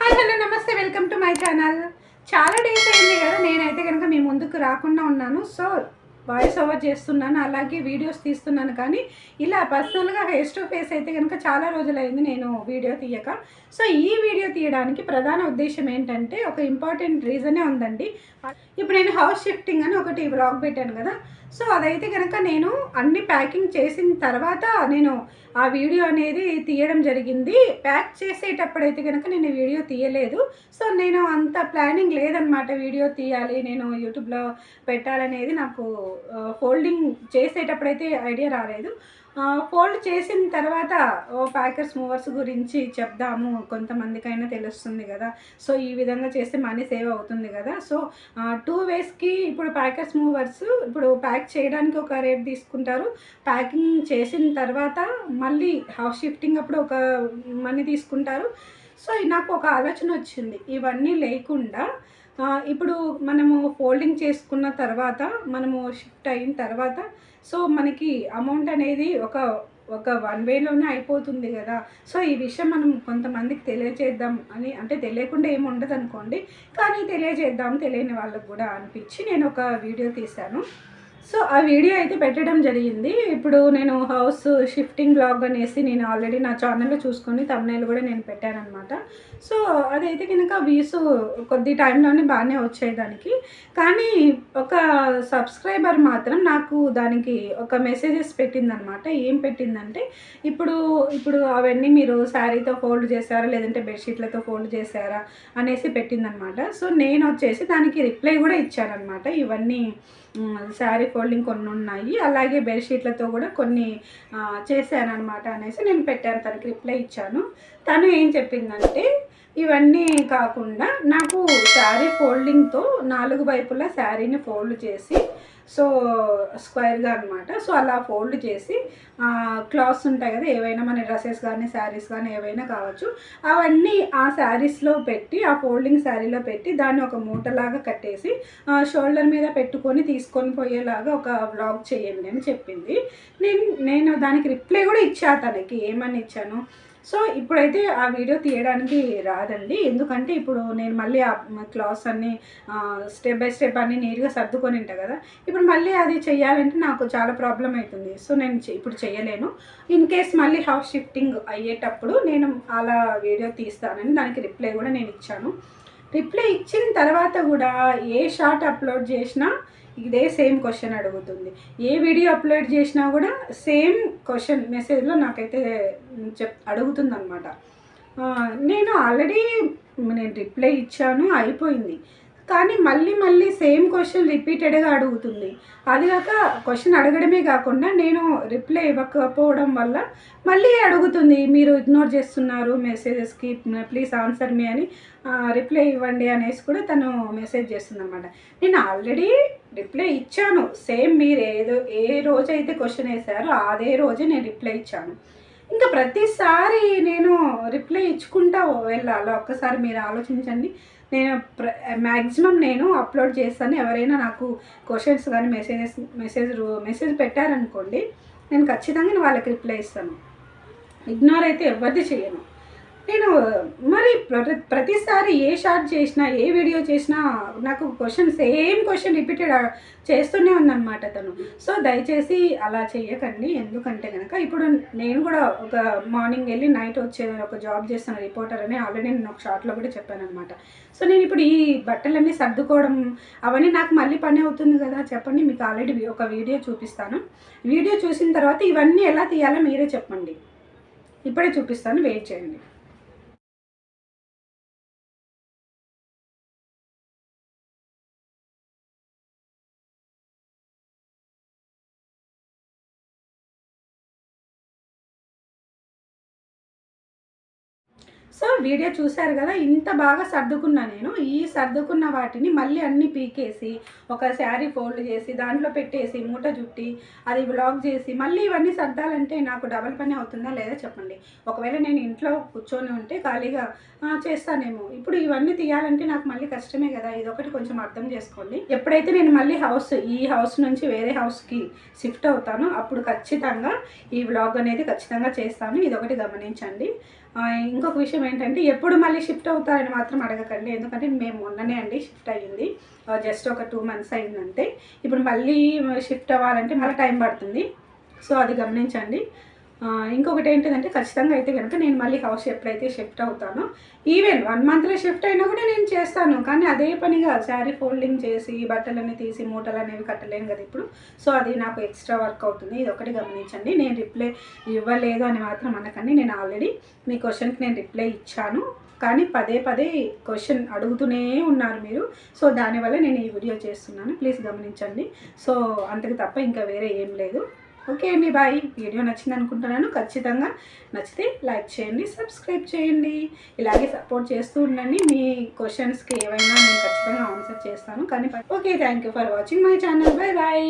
Hi hello namaste welcome to my channel. చాలా days అయింది కదా నేనైతే కనుక మీ ముందుకు రాకుండా ఉన్నాను. సో వాయిస్ ఓవర్ చేస్తున్నాను అలాగే వీడియోస్ తీస్తున్నాను. కానీ ఇలా పర్సనల్గా ఫేస్ టు ఫేస్ అయితే కనుక చాలా రోజులైంది నేను వీడియో తీయక. సో ఈ వీడియో తీయడానికి ప్రధాన ఉద్దేశం ఏంటంటే ఒక ఇంపార్టెంట్ రీజనే ఉందండి. ఇప్పుడు నేను హౌస్ షిఫ్టింగ్ అని ఒకటి బ్లాగ్ పెట్టాను కదా. సో అదైతే కనుక నేను అన్ని ప్యాకింగ్ చేసిన తర్వాత నేను ఆ వీడియో అనేది తీయడం జరిగింది. ప్యాక్ చేసేటప్పుడైతే కనుక నేను వీడియో తీయలేదు. సో నేను అంత ప్లానింగ్ లేదనమాట వీడియో తీయాలి నేను యూట్యూబ్లో పెట్టాలనేది నాకు ఫోల్డింగ్ చేసేటప్పుడైతే ఐడియా రాలేదు. ఫోల్డ్ చేసిన తర్వాత ఓ ప్యాకర్స్ మూవర్స్ గురించి చెప్దాము. కొంతమందికైనా తెలుస్తుంది కదా. సో ఈ విధంగా చేస్తే మనీ సేవ్ అవుతుంది కదా. సో టూ వేస్కి ఇప్పుడు ప్యాకర్స్ మూవర్స్ ఇప్పుడు ప్యాక్ చేయడానికి ఒక రేట్ తీసుకుంటారు. ప్యాకింగ్ చేసిన తర్వాత మళ్ళీ హౌస్ షిఫ్టింగ్ అప్పుడు ఒక మనీ తీసుకుంటారు. సో నాకు ఒక ఆలోచన వచ్చింది. ఇవన్నీ లేకుండా ఇప్పుడు మనము ఫోల్డింగ్ చేసుకున్న తర్వాత మనము షిఫ్ట్ అయిన తర్వాత సో మనకి అమౌంట్ అనేది ఒక ఒక వన్ వేలోనే అయిపోతుంది కదా. సో ఈ విషయం మనం కొంతమందికి తెలియజేద్దాం అని అంటే తెలియకుండా ఏమి ఉండదు అనుకోండి కానీ తెలియజేద్దాం తెలియని వాళ్ళకు కూడా అనిపించి నేను ఒక వీడియో తీశాను. సో ఆ వీడియో అయితే పెట్టడం జరిగింది. ఇప్పుడు నేను హౌస్ షిఫ్టింగ్ బ్లాగ్ అనేసి నేను ఆల్రెడీ నా ఛానల్లో చూసుకొని తమ్నేల్ కూడా నేను పెట్టానమాట సో అదైతే కనుక వ్యూస్ కొద్ది టైంలోనే బాగానే వచ్చాయి దానికి. కానీ ఒక సబ్స్క్రైబర్ మాత్రం నాకు దానికి ఒక మెసేజెస్ పెట్టిందనమాట ఏం పెట్టిందంటే ఇప్పుడు ఇప్పుడు అవన్నీ మీరు శారీతో ఫోల్డ్ చేశారా లేదంటే బెడ్షీట్లతో ఫోల్డ్ చేశారా అనేసి పెట్టిందనమాట సో నేను వచ్చేసి దానికి రిప్లై కూడా ఇచ్చానమాట ఇవన్నీ శారీ ఫోల్డింగ్ కొన్ని ఉన్నాయి అలాగే బెడ్షీట్లతో కూడా కొన్ని చేశాను అనమాట అనేసి నేను పెట్టాను. తనకి రిప్లై ఇచ్చాను. తను ఏం చెప్పిందంటే ఇవన్నీ కాకుండా నాకు శారీ ఫోల్డింగ్తో నాలుగు వైపులా శారీని ఫోల్డ్ చేసి సో స్క్వేర్గా అనమాట సో అలా ఫోల్డ్ చేసి క్లాత్స్ ఉంటాయి కదా ఏవైనా మన డ్రెస్సెస్ కానీ శారీస్ కానీ ఏవైనా కావచ్చు అవన్నీ ఆ శారీస్లో పెట్టి ఆ ఫోల్డింగ్ శారీలో పెట్టి దాన్ని ఒక మూటలాగా కట్టేసి షోల్డర్ మీద పెట్టుకొని తీసుకొని పోయేలాగా ఒక వ్లాగ్ చేయండి అని చెప్పింది. నేను నేను దానికి రిప్లై కూడా ఇచ్చా తనకి ఏమని ఇచ్చాను? సో ఇప్పుడైతే ఆ వీడియో తీయడానికి రాదండి. ఎందుకంటే ఇప్పుడు నేను మళ్ళీ ఆ క్లాత్స్ అన్నీ స్టెప్ బై స్టెప్ అన్నీ నీట్గా సర్దుకొని ఉంటా కదా. ఇప్పుడు మళ్ళీ అది చెయ్యాలంటే నాకు చాలా ప్రాబ్లం అవుతుంది సో నేను చె- ఇప్పుడు చేయలేను ఇన్ కేస్ మళ్ళీ హౌస్ షిఫ్టింగ్ అయ్యేటప్పుడు నేను అలా వీడియో తీస్తానని దానికి రిప్లై కూడా నేను ఇచ్చాను. రిప్లై ఇచ్చిన తర్వాత కూడా ఏ షార్ట్ అప్లోడ్ చేసినా ఇదే సేమ్ క్వశ్చన్ అడుగుతుంది. ఏ వీడియో అప్లోడ్ చేసినా కూడా సేమ్ క్వశ్చన్ మెసేజ్లో నాకైతే చెప్ అడుగుతుంది అనమాట నేను ఆల్రెడీ నేను రిప్లై ఇచ్చాను అయిపోయింది. కానీ మళ్ళీ మళ్ళీ సేమ్ క్వశ్చన్ రిపీటెడ్గా అడుగుతుంది. అది కాక క్వశ్చన్ అడగడమే కాకుండా నేను రిప్లై ఇవ్వకపోవడం వల్ల మళ్ళీ అడుగుతుంది మీరు ఇగ్నోర్ చేస్తున్నారు మెసేజెస్కి ప్లీజ్ ఆన్సర్ మీ అని. రిప్లై ఇవ్వండి అనేసి కూడా తను మెసేజ్ చేస్తుంది అనమాట నేను ఆల్రెడీ రిప్లై ఇచ్చాను. సేమ్ మీరు ఏదో ఏ రోజైతే క్వశ్చన్ వేశారో అదే రోజే నేను రిప్లై ఇచ్చాను. ఇంకా ప్రతిసారి నేను రిప్లై ఇచ్చుకుంటా వెళ్ళాలి? ఒక్కసారి మీరు ఆలోచించండి. నేను ప్ర మ్యాక్సిమం నేను అప్లోడ్ చేస్తాను. ఎవరైనా నాకు క్వశ్చన్స్ కానీ మెసేజెస్ మెసేజ్ మెసేజ్ పెట్టారనుకోండి నేను ఖచ్చితంగా వాళ్ళకి రిప్లై ఇస్తాను. ఇగ్నోర్ అయితే ఎవరిది చేయను. నేను మరి ప్రతి ప్రతిసారి ఏ షార్ట్ చేసినా ఏ వీడియో చేసినా నాకు క్వశ్చన్ సేమ్ క్వశ్చన్ రిపీటెడ్ చేస్తూనే ఉందన్నమాట తను సో దయచేసి అలా చేయకండి ఎందుకంటే కనుక ఇప్పుడు నేను కూడా ఒక మార్నింగ్ వెళ్ళి నైట్ వచ్చే ఒక జాబ్ చేస్తున్న రిపోర్టర్ అని ఆల్రెడీ నేను ఒక షార్ట్లో కూడా చెప్పాను అనమాట సో నేను ఇప్పుడు ఈ బట్టలన్నీ సర్దుకోవడం అవన్నీ నాకు మళ్ళీ పని అవుతుంది కదా చెప్పండి. మీకు ఆల్రెడీ ఒక వీడియో చూపిస్తాను. వీడియో చూసిన తర్వాత ఇవన్నీ ఎలా తీయాలో మీరే చెప్పండి. ఇప్పుడే చూపిస్తాను. వెయిట్ చేయండి. సో వీడియో చూశారు కదా ఇంత బాగా సర్దుకున్నా నేను. ఈ సర్దుకున్న వాటిని మళ్ళీ అన్ని పీకేసి ఒక శారీ ఫోల్డ్ చేసి దాంట్లో పెట్టేసి మూట చుట్టి అది బ్లాక్ చేసి మళ్ళీ ఇవన్నీ సర్దాలంటే నాకు డబల్ పని అవుతుందా లేదా చెప్పండి. ఒకవేళ నేను ఇంట్లో కూర్చొని ఉంటే ఖాళీగా చేస్తానేమో. ఇప్పుడు ఇవన్నీ తీయాలంటే నాకు మళ్ళీ కష్టమే కదా. ఇదొకటి కొంచెం అర్థం చేసుకోండి. ఎప్పుడైతే నేను మళ్ళీ హౌస్ ఈ హౌస్ నుంచి వేరే హౌస్కి షిఫ్ట్ అవుతానో అప్పుడు ఖచ్చితంగా ఈ వ్లాగ్ అనేది ఖచ్చితంగా చేస్తాను. ఇదొకటి గమనించండి. ఇంకొక విషయం ఏంటంటే ఎప్పుడు మళ్ళీ షిఫ్ట్ అవుతారని మాత్రం అడగకండి. ఎందుకంటే మేము మొన్ననే అండి షిఫ్ట్ అయ్యింది. జస్ట్ ఒక టూ మంత్స్ అయిందంటే. ఇప్పుడు మళ్ళీ షిఫ్ట్ అవ్వాలంటే మళ్ళీ టైం పడుతుంది. సో అది గమనించండి. ఇంకొకటి ఏంటిదంటే ఖచ్చితంగా అయితే కనుక నేను మళ్ళీ హౌస్ ఎప్పుడైతే షిఫ్ట్ అవుతానో. ఈవెన్ వన్ మంత్లో షిఫ్ట్ అయినా కూడా నేను చేస్తాను. కానీ అదే పనిగా శారీ ఫోల్డింగ్ చేసి బట్టలన్నీ తీసి మూటలు అనేవి కట్టలేను కదా ఇప్పుడు. సో అది నాకు ఎక్స్ట్రా వర్క్ అవుతుంది. ఇది ఒకటి గమనించండి. నేను రిప్లై ఇవ్వలేదు అని మాత్రం అనకండి. నేను ఆల్రెడీ మీ క్వశ్చన్కి నేను రిప్లై ఇచ్చాను. కానీ పదే పదే క్వశ్చన్ అడుగుతూనే ఉన్నారు మీరు. సో దానివల్ల నేను ఈ వీడియో చేస్తున్నాను. ప్లీజ్ గమనించండి. సో అంతకు తప్ప ఇంకా వేరే ఏం లేదు. ఓకే అండి బాయ్. వీడియో నచ్చింది అనుకుంటున్నాను ఖచ్చితంగా నచ్చితే లైక్ చేయండి సబ్స్క్రైబ్ చేయండి. ఇలాగే సపోర్ట్ చేస్తూ ఉండండి. మీ క్వశ్చన్స్కి ఏవైనా నేను ఖచ్చితంగా ఆన్సర్ చేస్తాను. కానీ okay thank you for watching my channel. Bye bye.